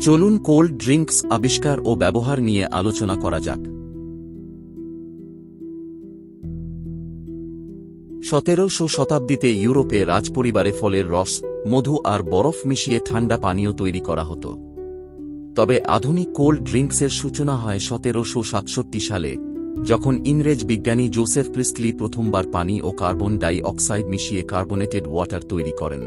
চলুন cold drinks আবিষ্কার ও ব্যবহার নিয়ে আলোচনা করা যাক। সতেরোশো শতাব্দীতে ইউরোপে রাজপরিবারে ফলের রস, মধু আর বরফ মিশিয়ে ঠান্ডা পানীয় তৈরি করা হতো। তবে আধুনিক কোল্ড ড্রিঙ্কসের সূচনা হয় সতেরোশো সাতষট্টি সালে, যখন ইংরেজ বিজ্ঞানী জোসেফ প্রিস্টলি প্রথমবার পানি ও কার্বন ডাই অক্সাইড মিশিয়ে কার্বনেটেড ওয়াটার তৈরি করেন।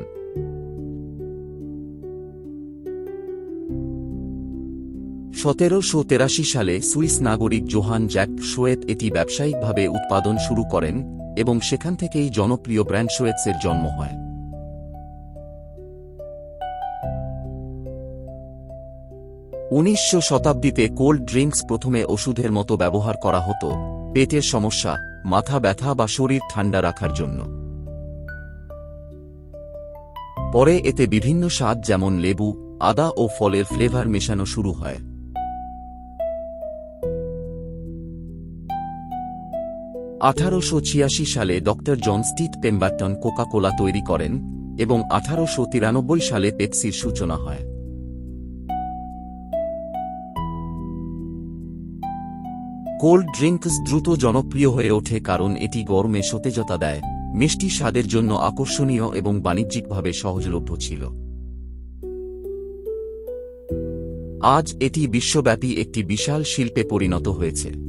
সতেরোশো তেরাশি সালে সুইস নাগরিক জোহান জ্যাক শোয়েত এটি ব্যবসায়িকভাবে উৎপাদন শুরু করেন এবং সেখান থেকেই জনপ্রিয় ব্র্যান্ড শোয়েটসের জন্ম হয়। উনিশশো শতাব্দীতে কোল্ড ড্রিঙ্কস প্রথমে ওষুধের মতো ব্যবহার করা হতো, পেটের সমস্যা, মাথা ব্যথা বা শরীর ঠান্ডা রাখার জন্য। পরে এতে বিভিন্ন স্বাদ যেমন লেবু, আদা ও ফলের ফ্লেভার মেশানো শুরু হয়। আঠারোশো ছিয়াশি সালে ড জন স্টিট পেম্বারটন কোকা কোলা তৈরি করেন এবং আঠারোশো তিরানব্বই সালে পেপসির সূচনা হয়। কোল্ড ড্রিঙ্কস দ্রুত জনপ্রিয় হয়ে ওঠে কারণ এটি গরমে সতেজতা দেয়, মিষ্টি স্বাদের জন্য আকর্ষণীয় এবং বাণিজ্যিকভাবে সহজলভ্য ছিল। আজ এটি বিশ্বব্যাপী একটি বিশাল শিল্পে পরিণত হয়েছে।